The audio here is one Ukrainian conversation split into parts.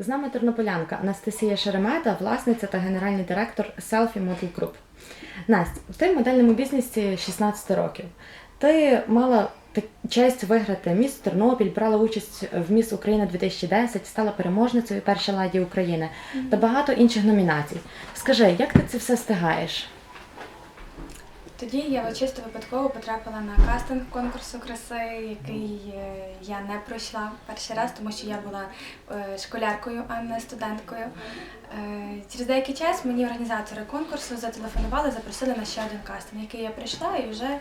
З нами тернополянка Анастасія Шеремета, власниця та генеральний директор Selfie Model Group. Настя, ти в модельному бізнесі 16 років. Ти мала честь виграти міс Тернопіль, брала участь в Міс Україна 2010, стала переможницею першої ладі України та багато інших номінацій. Скажи, як ти це все стигаєш? Тоді я чисто випадково потрапила на кастинг конкурсу краси, який е, я не пройшла перший раз, тому що я була е, школяркою, а не студенткою. Е, Через деякий час мені організатори конкурсу зателефонували, запросили на ще один кастинг, який я прийшла і вже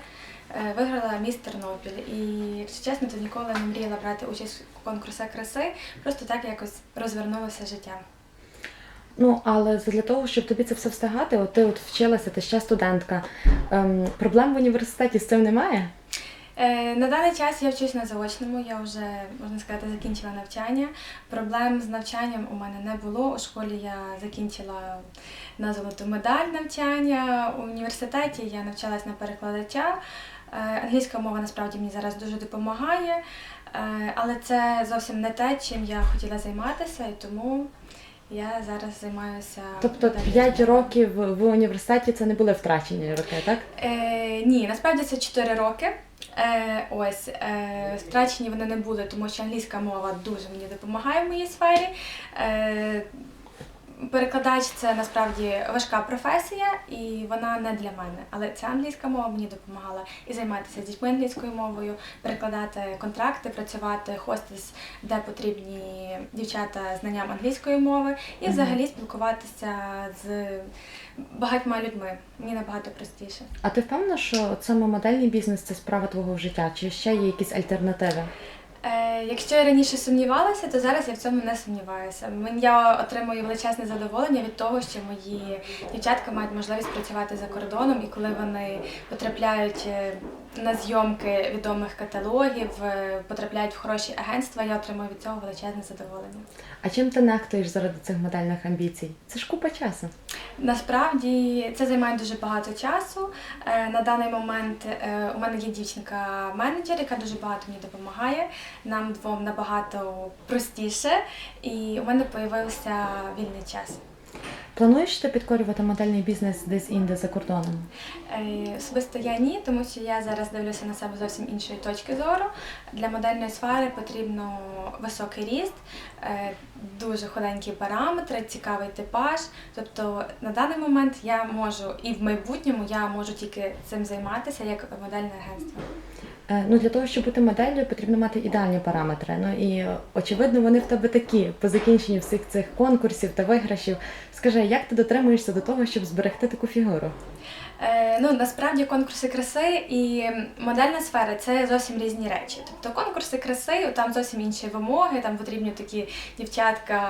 виграла міс Тернопіль. І, якщо чесно, то ніколи не мріяла брати участь в конкурсах краси, просто так якось розвернулося життя. Ну, але для того, щоб тобі це все встигати, от ти от вчилася, ти ще студентка. Ем, проблем в університеті з цим немає? Е, На даний час я вчусь на заочному, я вже, можна сказати, закінчила навчання. Проблем з навчанням у мене не було. У школі я закінчила на золоту медаль навчання. У університеті я навчалась на перекладача. Е, Англійська мова насправді мені зараз дуже допомагає, Е, але це зовсім не те, чим я хотіла займатися, і тому я зараз займаюся. Тобто моделлю. 5 років в університеті це не були втрачені роки, так? Е, ні, насправді це 4 роки. Е, ось е, втрачені вони не були, тому що англійська мова дуже мені допомагає в моїй сфері. Е, перекладач це насправді важка професія, і вона не для мене. Але ця англійська мова мені допомагала і займатися з дітьми англійською мовою, перекладати контракти, працювати хостес, де потрібні дівчата знанням англійської мови, і взагалі спілкуватися з багатьма людьми. Мені набагато простіше. А ти впевнена, що саме модельний бізнес це справа твого життя? Чи ще є якісь альтернативи? Е, якщо я раніше сумнівалася, то зараз я в цьому не сумніваюся. Я отримую величезне задоволення від того, що мої дівчатка мають можливість працювати за кордоном, і коли вони потрапляють е, на зйомки відомих каталогів, е, потрапляють в хороші агентства, я отримую від цього величезне задоволення. А чим ти нехтуєш заради цих модельних амбіцій? Це ж купа часу. Насправді це займає дуже багато часу. Е, На даний момент е, у мене є дівчинка-менеджер, яка дуже багато мені допомагає. Нам двом набагато простіше, і у мене з'явився вільний час. Плануєш ти підкорювати модельний бізнес десь інде за кордоном? Е, Особисто я ні, тому що я зараз дивлюся на себе зовсім іншої точки зору. Для модельної сфери потрібно високий ріст, е, дуже худенькі параметри, цікавий типаж. Тобто на даний момент я можу і в майбутньому я можу тільки цим займатися як модельне агентство. Е, Ну для того, щоб бути моделлю, потрібно мати ідеальні параметри. Ну і е, очевидно, вони в тебе такі по закінченні всіх цих конкурсів та виграшів. Скажи, як ти дотримуєшся до того, щоб зберегти таку фігуру? Е, ну насправді конкурси краси і модельна сфера це зовсім різні речі. Тобто конкурси краси там зовсім інші вимоги, там потрібні такі дівчатка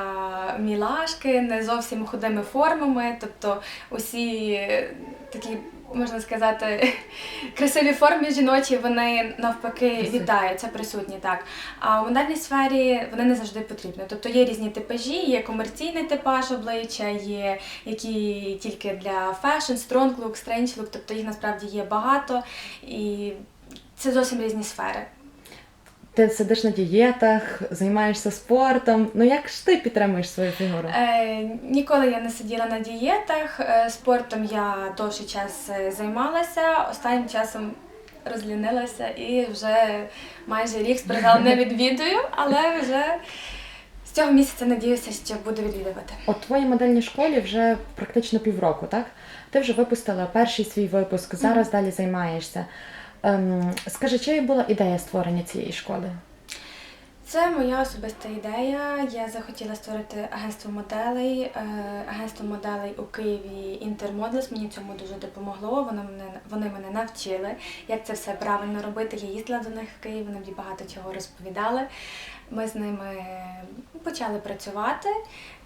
мілашки, не зовсім худими формами. Тобто усі такі. Можна сказати, красиві форми жіночі, вони навпаки вітаються, присутні так. А у модельній сфері вони не завжди потрібні. Тобто є різні типажі, є комерційний типаж обличчя, є які тільки для фешн, стронг лук, стрендж лук, тобто їх насправді є багато, і це зовсім різні сфери. Ти сидиш на дієтах, займаєшся спортом. Ну як ж ти підтримуєш свою фігуру? Е, ніколи я не сиділа на дієтах. Е, спортом я довший час е, займалася. Останнім часом розлінилася і вже майже рік спортзал не відвідую, але вже з цього місяця надіюся, що буду відвідувати. От твоїй модельній школі вже практично півроку, так? Ти вже випустила перший свій випуск, зараз далі займаєшся. Ем, скажи, чи була ідея створення цієї школи? Це моя особиста ідея. Я захотіла створити агентство моделей. Е, Агентство моделей у Києві Інтермоделс. Мені цьому дуже допомогло. Вони мене вони мене навчили, як це все правильно робити. Я їздила до них в Київ, вони мені багато чого розповідали. Ми з ними почали працювати.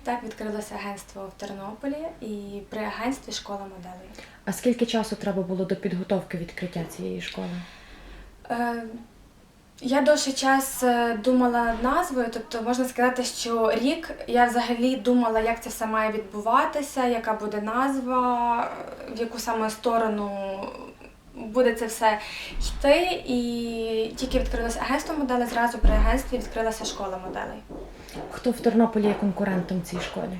Так відкрилося агентство в Тернополі і при агентстві школа моделей. А скільки часу треба було до підготовки відкриття цієї школи? Я довший час е, думала над назвою, тобто можна сказати, що рік я взагалі думала, як це все має відбуватися, яка буде назва, в яку саме сторону буде це все йти. І тільки відкрилося агентство моделей, зразу при агентстві відкрилася школа моделей. Хто в Тернополі є конкурентом цій школі?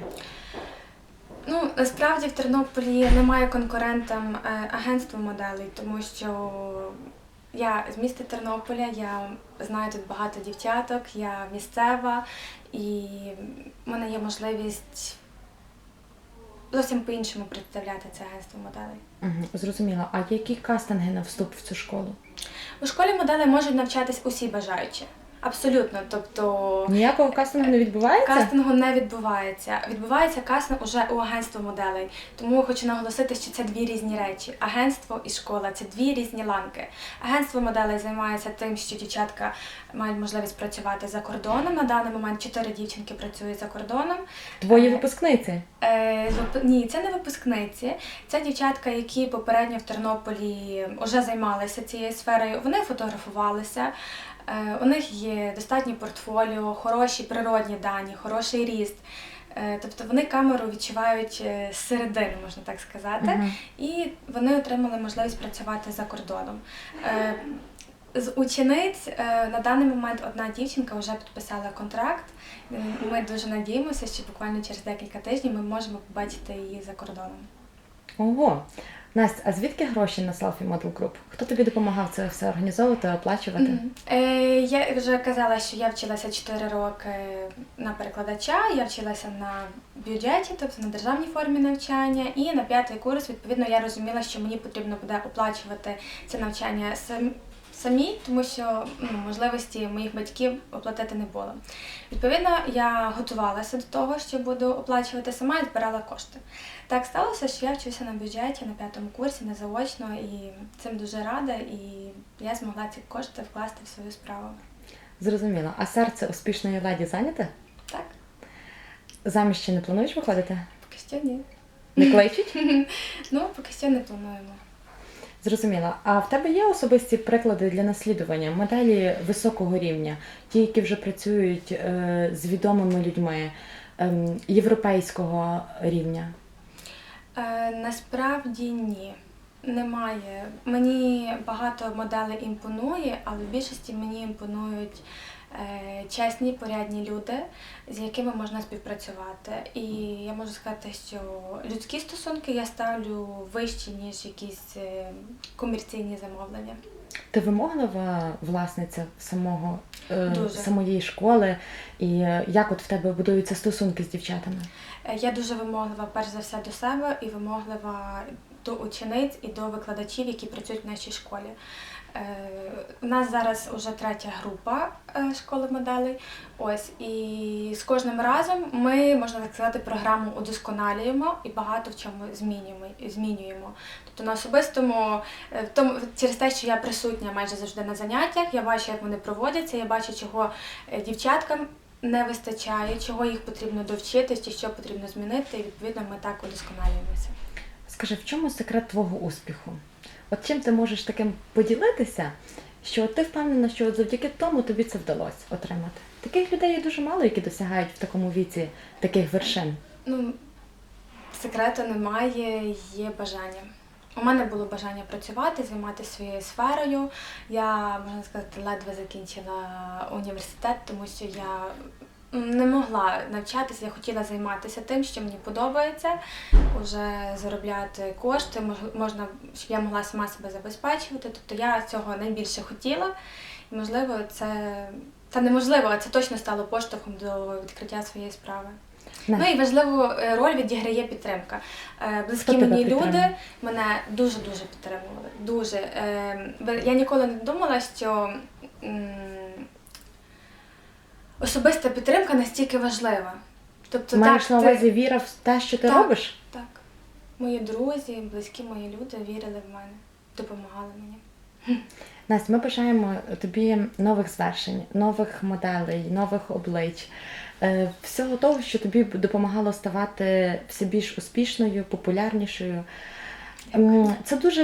Ну, насправді в Тернополі немає конкурентам е, агентства моделей, тому що я з міста Тернополя, я знаю тут багато дівчаток, я місцева, і в мене є можливість зовсім по-іншому представляти це агентство моделей. Угу, зрозуміла. А які кастинги на вступ в цю школу? У школі моделей можуть навчатись усі бажаючі. Абсолютно. Тобто Ніякого кастингу не відбувається? Кастингу не відбувається. Відбувається кастинг уже у агентства моделей. Тому хочу наголосити, що це дві різні речі. Агентство і школа це дві різні ланки. Агентство моделей займається тим, що дівчатка мають можливість працювати за кордоном. На даний момент чотири дівчинки працюють за кордоном. Твої Е, випускниці? Е, ні, це не випускниці. Це дівчатка, які попередньо в Тернополі вже займалися цією сферою. Вони фотографувалися. Е, у них є достатнє портфоліо, хороші природні дані, хороший ріст. Е, тобто вони камеру відчувають е, зсередини, можна так сказати, Мгм. і вони отримали можливість працювати за кордоном. З учениць на даний момент одна дівчинка вже підписала контракт. Ми дуже надіємося, що буквально через декілька тижнів ми можемо побачити її за кордоном. Ого. Настя, а звідки гроші на Selfie Model Group? Хто тобі допомагав це все організовувати, оплачувати? Е, я вже казала, що я вчилася 4 роки на перекладача, я вчилася на бюджеті, тобто на державній формі навчання. І на п'ятий курс, відповідно, я розуміла, що мені потрібно буде оплачувати це навчання самі, тому що ну, можливості моїх батьків оплатити не було. Відповідно, я готувалася до того, що буду оплачувати сама і збирала кошти. Так сталося, що я вчуся на бюджеті на п'ятому курсі, не заочно, і цим дуже рада, і я змогла ці кошти вкласти в свою справу. Зрозуміла. А серце успішної леді зайняте? Так, Заміж ще не плануєш виходити? поки що ні. Не кличуть? Ну, поки що не плануємо. Зрозуміла. А в тебе є особисті приклади для наслідування моделі високого рівня, ті, які вже працюють е, з відомими людьми ем, європейського рівня? Е, насправді ні. Немає. Мені багато моделей імпонує, але в більшості мені імпонують е, чесні, порядні люди, з якими можна співпрацювати. І я можу сказати, що людські стосунки я ставлю вищі, ніж якісь е, комерційні замовлення. Ти вимоглива власниця самого е, Дуже. самої школи, і е, як от в тебе будуються стосунки з дівчатами? Е, Я дуже вимоглива перш за все до себе і вимоглива до учениць і до викладачів, які працюють в нашій школі. Е, У нас зараз вже третя група е, школи моделей. Ось і з кожним разом ми, можна так сказати, програму удосконалюємо і багато в чому змінюємо. змінюємо. Тобто на особистому, е, тому через те, що я присутня майже завжди на заняттях, я бачу, як вони проводяться, я бачу, чого дівчаткам не вистачає, чого їх потрібно довчити, чи що потрібно змінити, і відповідно ми так удосконалюємося. Скажи, в чому секрет твого успіху? От чим ти можеш таким поділитися, що ти впевнена, що от завдяки тому тобі це вдалося отримати? Таких людей є дуже мало, які досягають в такому віці таких вершин. Ну, секрету немає, є бажання. У мене було бажання працювати, займатися своєю сферою. Я, можна сказати, ледве закінчила університет, тому що я не могла навчатися, я хотіла займатися тим, що мені подобається, уже заробляти кошти, мож- можна, щоб я могла сама себе забезпечувати. Тобто я цього найбільше хотіла. І, можливо, це, це неможливо, а це точно стало поштовхом до відкриття своєї справи. Ну і важливу е, роль відіграє підтримка. Е, Близькі Хто мені люди мене дуже дуже підтримували. Дуже Е, я ніколи не думала, що особиста підтримка настільки важлива. Тобто, маєш так, на ти- увазі віра в те, що ти Так. робиш? так, мої друзі, близькі мої люди вірили в мене, допомагали мені. Настя, ми бажаємо тобі нових звершень, нових моделей, нових облич, е, всього того, що тобі допомагало ставати все більш успішною, популярнішою. Це дуже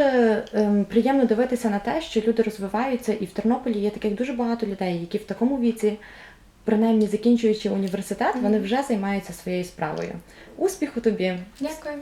ем, приємно дивитися на те, що люди розвиваються, і в Тернополі є таких дуже багато людей, які в такому віці, принаймні закінчуючи університет, вони вже займаються своєю справою. Успіху тобі! Дякую.